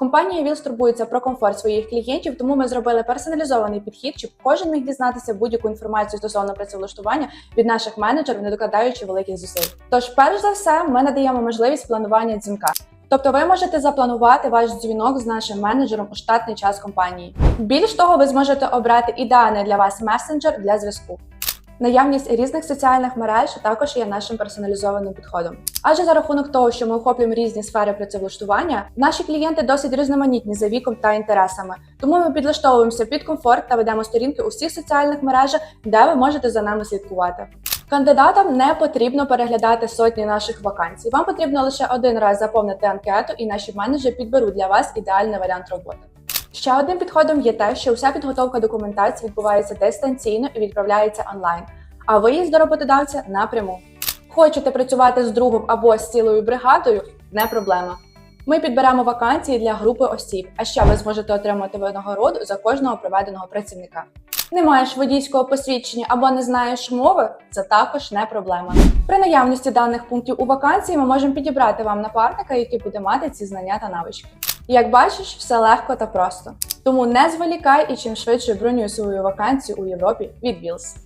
Компанія Вілс турбується про комфорт своїх клієнтів, тому ми зробили персоналізований підхід, щоб кожен міг дізнатися будь-яку інформацію стосовно працевлаштування від наших менеджерів, не докладаючи великих зусиль. Тож, перш за все, ми надаємо можливість планування дзвінка. Тобто ви можете запланувати ваш дзвінок з нашим менеджером у штатний час компанії. Більш того, ви зможете обрати ідеальний для вас месенджер для зв'язку. Наявність різних соціальних мереж також є нашим персоналізованим підходом. Адже за рахунок того, що ми охоплюємо різні сфери працевлаштування, наші клієнти досить різноманітні за віком та інтересами. Тому ми підлаштовуємося під комфорт та ведемо сторінки у всіх соціальних мережах, де ви можете за нами слідкувати. Кандидатам не потрібно переглядати сотні наших вакансій. Вам потрібно лише один раз заповнити анкету, і наші менеджери підберуть для вас ідеальний варіант роботи. Ще одним підходом є те, що вся підготовка документації відбувається дистанційно і відправляється онлайн, а виїзд до роботодавця напряму. Хочете працювати з другом або з цілою бригадою не проблема. Ми підберемо вакансії для групи осіб, а ще ви зможете отримати винагороду за кожного проведеного працівника. Не маєш водійського посвідчення або не знаєш мови, це також не проблема. При наявності даних пунктів у вакансії ми можемо підібрати вам напарника, який буде мати ці знання та навички. Як бачиш, все легко та просто. Тому не зволікай і чим швидше бронюй свою вакансію у Європі від Вілс.